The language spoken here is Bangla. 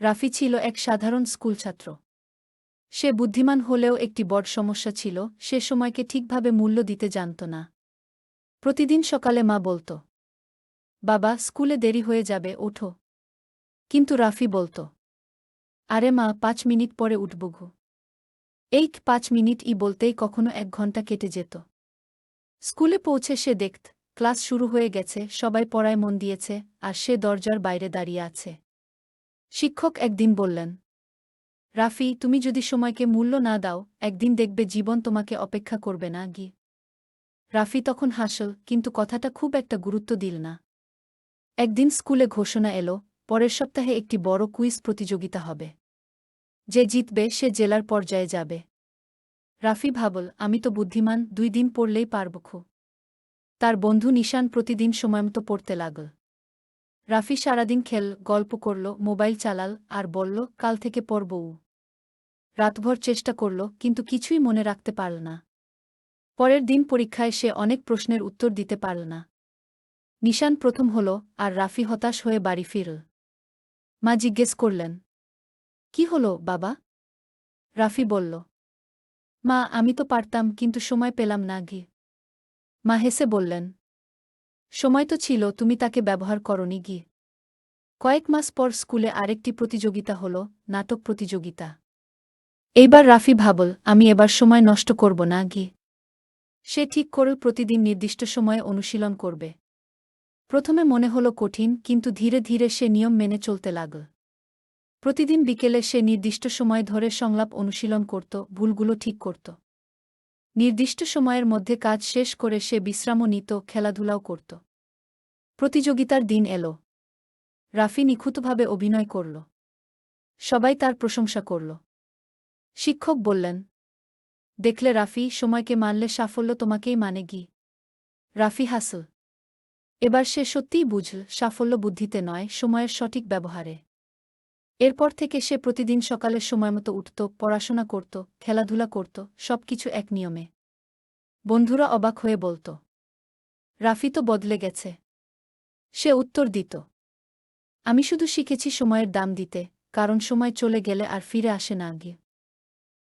রাফি ছিল এক সাধারণ স্কুল ছাত্র। সে বুদ্ধিমান হলেও একটি বড় সমস্যা ছিল, সে সময়কে ঠিকভাবে মূল্য দিতে জানত না। প্রতিদিন সকালে মা বলত, বাবা, স্কুলে দেরি হয়ে যাবে, ওঠো। কিন্তু রাফি বলত, আরে মা, পাঁচ মিনিট পরে উঠব ঘু এই পাঁচ মিনিট ই বলতেই কখনো এক ঘণ্টা কেটে যেত। স্কুলে পৌঁছে সে দেখত, ক্লাস শুরু হয়ে গেছে, সবাই পড়ায় মন দিয়েছে, আর সে দরজার বাইরে দাঁড়িয়ে আছে। শিক্ষক একদিন বললেন, রাফি, তুমি যদি সময়কে মূল্য না দাও, একদিন দেখবে জীবন তোমাকে অপেক্ষা করবে না, গি। রাফি তখন হাসল, কিন্তু কথাটা খুব একটা গুরুত্ব দিল না। একদিন স্কুলে ঘোষণা এলো, পরের সপ্তাহে একটি বড় কুইজ প্রতিযোগিতা হবে। যে জিতবে, সে জেলার পর্যায়ে যাবে। রাফি ভাবল, আমি তো বুদ্ধিমান, দুই দিন পড়লেই পারব খু। তার বন্ধু নিশান প্রতিদিন সময়মতো পড়তে লাগল। রাফি সারাদিন খেল, গল্প করল, মোবাইল চালাল আর বলল, কাল থেকে পড়ব উ। রাতভর চেষ্টা করল, কিন্তু কিছুই মনে রাখতে পারল না। পরের দিন পরীক্ষায় সে অনেক প্রশ্নের উত্তর দিতে পারল না। নিশান প্রথম হল, আর রাফি হতাশ হয়ে বাড়ি ফিরল? মা জিজ্ঞেস করলেন, কি হলো, বাবা? রাফি বলল, মা, আমি তো পারতাম, কিন্তু সময় পেলাম না গি মা হেসে বললেন সময় তো ছিল, তুমি তাকে ব্যবহার করনি গি কয়েক মাস পর স্কুলে আরেকটি প্রতিযোগিতা হল, নাটক প্রতিযোগিতা। এইবার রাফি ভাবল, আমি এবার সময় নষ্ট করব না গি সে ঠিক করল, প্রতিদিন নির্দিষ্ট সময়ে অনুশীলন করবে। প্রথমে মনে হল কঠিন, কিন্তু ধীরে ধীরে সে নিয়ম মেনে চলতে লাগল। প্রতিদিন বিকেলে সে নির্দিষ্ট সময় ধরে সংলাপ অনুশীলন করত, ভুলগুলো ঠিক করত। নির্দিষ্ট সময়ের মধ্যে কাজ শেষ করে সে বিশ্রামও নিত, খেলাধুলাও করত। প্রতিযোগিতার দিন এল। রাফি নিখুঁতভাবে অভিনয় করল। সবাই তার প্রশংসা করল। শিক্ষক বললেন, দেখলে রাফি, সময়কে মানলে সাফল্য তোমাকেই মানে গি রাফি হাসল। এবার সে সত্যিই বুঝল, সাফল্য বুদ্ধিতে নয়, সময়ের সঠিক ব্যবহারে। এরপর থেকে সে প্রতিদিন সকালে সময়মতো উঠত, পড়াশোনা করত, খেলাধুলা করত, সবকিছু এক নিয়মে। বন্ধুরা অবাক হয়ে বলত, রাফি তো বদলে গেছে। সে উত্তর দিত, আমি শুধু শিখেছি সময়ের দাম দিতে, কারণ সময় চলে গেলে আর ফিরে আসে না গিয়ে